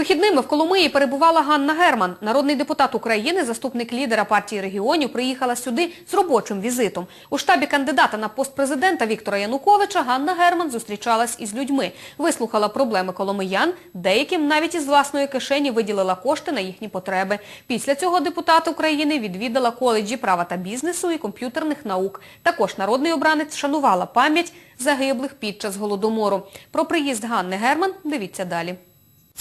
Вихідними в Коломиї перебувала Ганна Герман. Народний депутат України, заступник лідера партії регіонів, приїхала сюди з робочим візитом. У штабі кандидата на пост президента Віктора Януковича Ганна Герман зустрічалась із людьми, вислухала проблеми коломиян, деяким навіть із власної кишені виділила кошти на їхні потреби. Після цього депутат України відвідала коледжі права та бізнесу і комп'ютерних наук. Також народний обранець шанувала пам'ять загиблих під час Голодомору. Про приїзд Ганни Герман дивіться далі.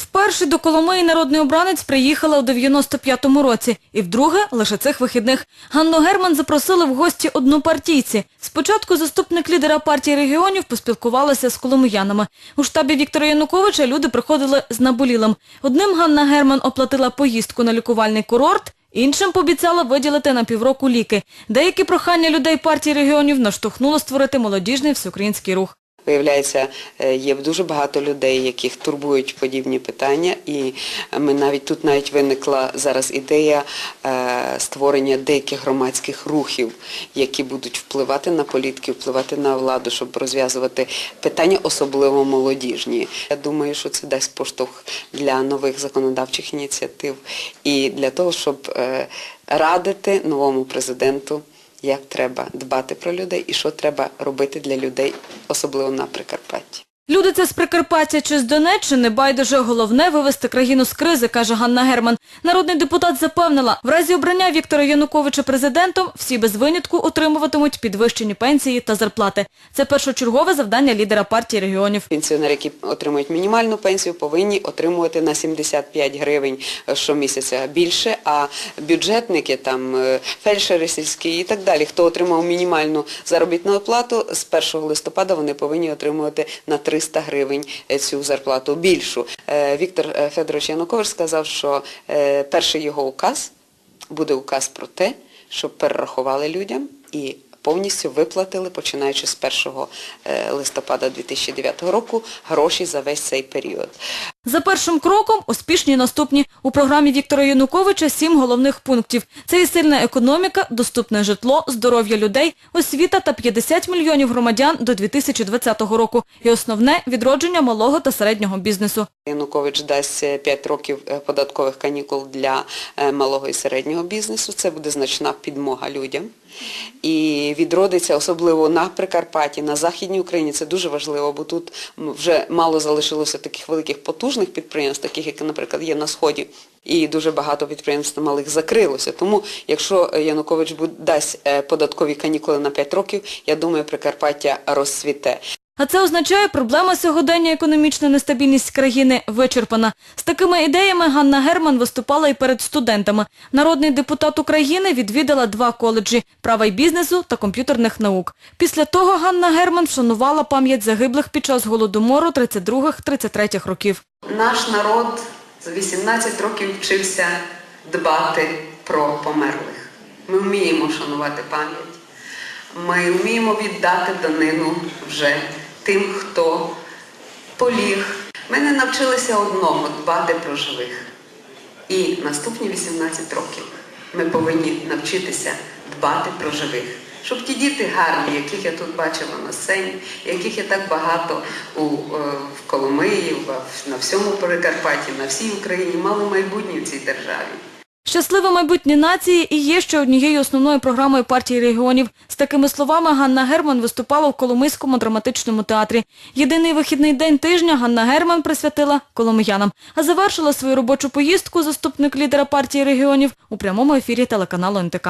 Вперше до Коломиї народний обранець приїхала у 95-му році. І вдруге лише цих вихідних. Ганну Герман запросили в гості однопартійці. Спочатку заступник лідера партії регіонів поспілкувалася з коломиянами. У штабі Віктора Януковича люди приходили з наболілим. Одним Ганна Герман оплатила поїздку на лікувальний курорт, іншим пообіцяла виділити на півроку ліки. Деякі прохання людей партії регіонів наштовхнуло створити молодіжний всеукраїнський рух. Виявляється, е, є дуже багато людей, яких турбують подібні питання, і ми навіть тут навіть виникла зараз ідея е, створення деяких громадських рухів, які будуть впливати на політики, впливати на владу, щоб розв'язувати питання, особливо молодіжні. Я думаю, що це дасть поштовх для нових законодавчих ініціатив і для того, щоб е, радити новому президенту як треба дбати про людей і що треба робити для людей, особливо на Прикарпатті. Люди це з Прикарпаття чи з Донеччини, байдуже головне вивести країну з кризи, каже Ганна Герман. Народний депутат запевнила, в разі обрання Віктора Януковича президентом всі без винятку отримуватимуть підвищені пенсії та зарплати. Це першочергове завдання лідера партії регіонів. Пенсіонери, які отримують мінімальну пенсію, повинні отримувати на 75 гривень щомісяця більше, а бюджетники, там, е, фельдшери сільські і так далі, хто отримав мінімальну заробітну плату, з 1 листопада вони повинні отримувати на 300 гривень е, цю зарплату більшу. Е, Віктор е, Федорович Янукович сказав, що перший його указ буде указ про те, щоб перерахували людям і повністю виплатили, починаючи з 1 е, листопада 2009 року, гроші за весь цей період. За першим кроком успішні наступні. У програмі Віктора Януковича сім головних пунктів. Це і сильна економіка, доступне житло, здоров'я людей, освіта та 50 мільйонів громадян до 2020 року. І основне – відродження малого та середнього бізнесу. Янукович дасть 5 років е, податкових канікул для е, малого і середнього бізнесу. Це буде значна підмога людям. І відродиться, особливо на Прикарпатті, на Західній Україні, це дуже важливо, бо тут вже мало залишилося таких великих потужних підприємств, таких, як, наприклад, є на Сході. І дуже багато підприємств малих закрилося. Тому, якщо е, Янукович дасть е, податкові канікули на 5 років, я думаю, Прикарпаття розцвіте. А це означає, проблема сьогодення економічна нестабільність країни вичерпана. З такими ідеями Ганна Герман виступала і перед студентами. Народний депутат України відвідала два коледжі – права й бізнесу та комп'ютерних наук. Після того Ганна Герман вшанувала пам'ять загиблих під час Голодомору 32-33 років. Наш народ за 18 років вчився дбати про померлих. Ми вміємо шанувати пам'ять. Ми вміємо віддати данину вже тим, хто поліг. Ми не навчилися одного дбати про живих. І наступні 18 років ми повинні навчитися дбати про живих. Щоб ті діти гарні, яких я тут бачила на сцені, яких є так багато у, е, в Коломиї, на всьому Прикарпатті, на всій Україні, мали майбутнє в цій державі. Щасливе майбутнє нації і є ще однією основною програмою партії регіонів. З такими словами Ганна Герман виступала в Коломийському драматичному театрі. Єдиний вихідний день тижня Ганна Герман присвятила коломиянам. А завершила свою робочу поїздку заступник лідера партії регіонів у прямому ефірі телеканалу НТК.